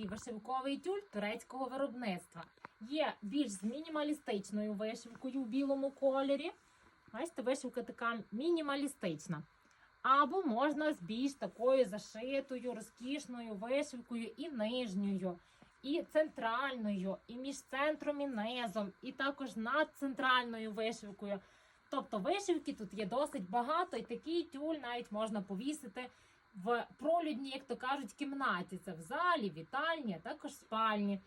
такий вишивковий тюль турецького виробництва. Є більш з мінімалістичною вишивкою в білому кольорі. Бачите, вишивка така мінімалістична. Або можна з більш такою зашитою, розкішною вишивкою і нижньою, і центральною, і між центром і низом, і також над центральною вишивкою. Тобто вишивки тут є досить багато, і такий тюль навіть можна повісити в пролюдній, як то кажуть, кімнаті. Це в залі, вітальні, а також спальні.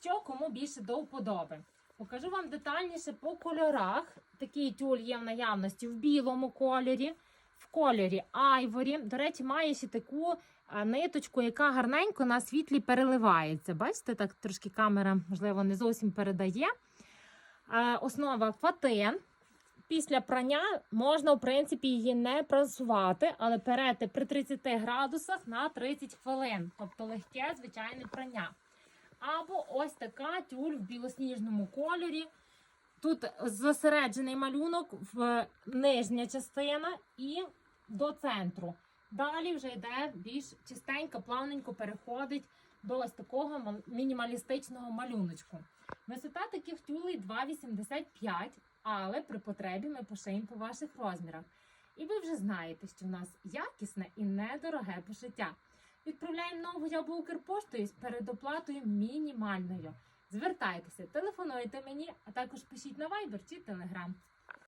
Що кому більше до вподоби. Покажу вам детальніше по кольорах. Такий тюль є в наявності в білому кольорі, в кольорі айворі. До речі, має ще таку ниточку, яка гарненько на світлі переливається. Бачите, так трошки камера, можливо, не зовсім передає. Основа фатин. Після прання можна, в принципі, її не прасувати, але перети при 30 градусах на 30 хвилин. Тобто легке, звичайне прання. Або ось така тюль в білосніжному кольорі. Тут зосереджений малюнок в нижня частина і до центру. Далі вже йде більш чистенько, плавненько переходить до ось такого мінімалістичного малюночку. Висота таких тюлей 2,85, але при потребі ми пошиємо по ваших розмірах. І ви вже знаєте, що в нас якісне і недороге пошиття. Відправляємо нову або Укрпоштою з передоплатою мінімальною. Звертайтеся, телефонуйте мені, а також пишіть на Viber чи Telegram.